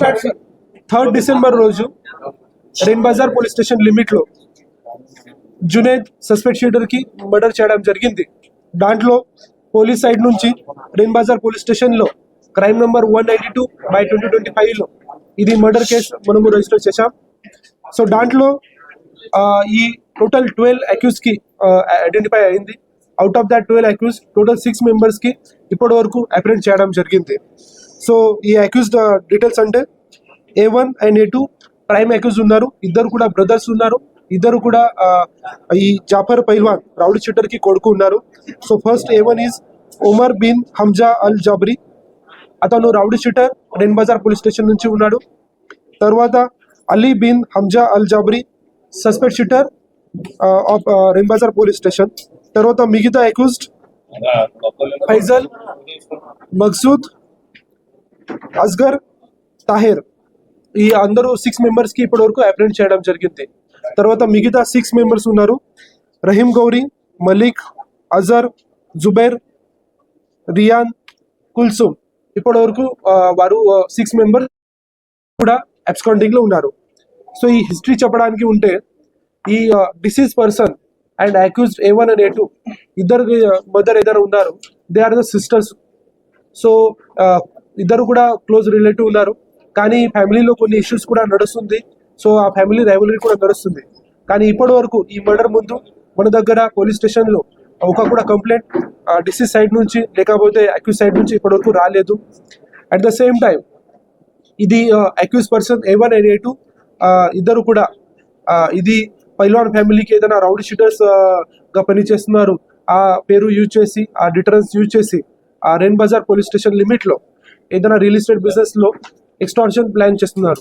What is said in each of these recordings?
Third December రోజు Rein Bazar police station లిమిట్లో Juned suspect షీటర్కి మర్డర్ చేయడం జరిగింది. దాంట్లో పోలీస్ సైడ్ నుంచి రెయిన్ బజార్ పోలీస్ స్టేషన్లో crime number one ninety two by twenty twenty ఫైవ్లో ఇది మర్డర్ కేసు మనము రిజిస్టర్ చేశాం. సో దాంట్లో ఈ టోటల్ ట్వెల్వ్ అక్యూస్కి ఐడెంటిఫై అయింది. Out of that twelve accused total six మెంబర్స్కి ఇప్పటి వరకు అప్రెంట్ చేయడం జరిగింది. సో ఈ అక్యూస్డ్ డీటెయిల్స్ అంటే A one and A two prime accuse ఉన్నారు. ఇద్దరు కూడా బ్రదర్స్ ఉన్నారు. ఇద్దరు కూడా ఆ, ఈ జాఫర్ పైల్వాన్ రౌడీ షీటర్కి కొడుకు ఉన్నారు. So first A one is Omar bin Hamza Al Jabri అతను rowdy sheeter Rein Bazar police station నుంచి ఉన్నాడు. తర్వాత Ali bin Hamza al Jabri suspect sheeter of Reinbazar police station తర్వాత మిగతా అక్యూజ్డ్ ఫైజల్ మక్సూద్ అస్గర్ తాహిర్. ఈ అందరూ సిక్స్ మెంబర్స్కి ఇప్పటి వరకు అప్రెంట్ చేయడం జరిగింది. తర్వాత మిగతా సిక్స్ మెంబర్స్ ఉన్నారు. రహీం గౌరీ మలిక్ అజర్ జుబైర్ రియాన్ కుల్సుమ్. ఇప్పటి వరకు వారు సిక్స్ మెంబర్స్ కూడా అబ్స్కాండింగ్లో ఉన్నారు. సో ఈ హిస్టరీ చెప్పడానికి ఉంటే ఈ disease person and accused A one and A two ఇద్దరు మదర్ ఇద్దరు ఉన్నారు they are the sisters so ఇద్దరు కూడా క్లోజ్ రిలేటివ్ ఉన్నారు. కానీ ఫ్యామిలీలో కొన్ని ఇష్యూస్ కూడా నడుస్తుంది. సో ఆ ఫ్యామిలీ రైవలరీ కూడా నడుస్తుంది. కానీ ఇప్పటి వరకు ఈ మర్డర్ ముందు మన దగ్గర పోలీస్ స్టేషన్లో ఒక కూడా కంప్లైంట్ డిసీజ్ సైడ్ నుంచి లేకపోతే అక్యూజ్ సైడ్ నుంచి ఇప్పటి వరకు రాలేదు. అట్ ద సేమ్ టైం ఇది accuse person A one and A two ఇద్దరు కూడా ఇది పైలాన్ ఫ్యామిలీకి ఏదైనా రౌడీ షీటర్స్గా పనిచేస్తున్నారు. ఆ పేరు యూజ్ చేసి ఆ డిటరెన్స్ యూజ్ చేసి ఆ రెన్ బజార్ పోలీస్ స్టేషన్ లిమిట్లో ఏదైనా రియల్ ఎస్టేట్ బిజినెస్లో ఎక్స్టార్షన్ ప్లాన్ చేస్తున్నారు.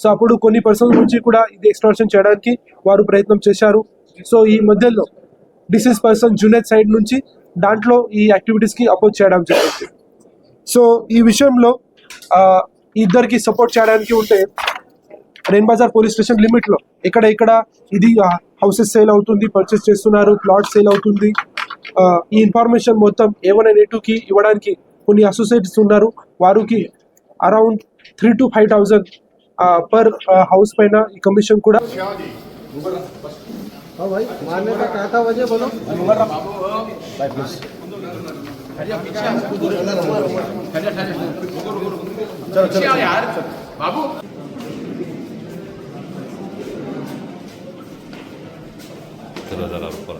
సో అప్పుడు కొన్ని పర్సన్స్ నుంచి కూడా ఇది ఎక్స్టార్షన్ చేయడానికి వారు ప్రయత్నం చేశారు. సో ఈ మధ్యలో డిసీజ్ పర్సన్ జూనియర్ సైడ్ నుంచి దాంట్లో ఈ యాక్టివిటీస్కి అపోజ్ చేయడం జరిగింది. సో ఈ విషయంలో ఇద్దరికి సపోర్ట్ చేయడానికి ఉంటే రెయిన్ బజార్ పోలీస్ స్టేషన్ లిమిట్లో ఇక్కడ ఇక్కడ ఇది హౌసెస్ సేల్ అవుతుంది పర్చేస్ చేస్తున్నారు ప్లాట్ సేల్ అవుతుంది. ఈ ఇన్ఫర్మేషన్ మొత్తం ఏవన్ అండ్ ఇవ్వడానికి కొన్ని అసోసియేట్స్ ఉన్నారు వారికి around three to five thousand per house పైన ఈ కమిషన్ కూడా हाँ भाई मारने का क्या था वजह बोलो जरा जरा ऊपर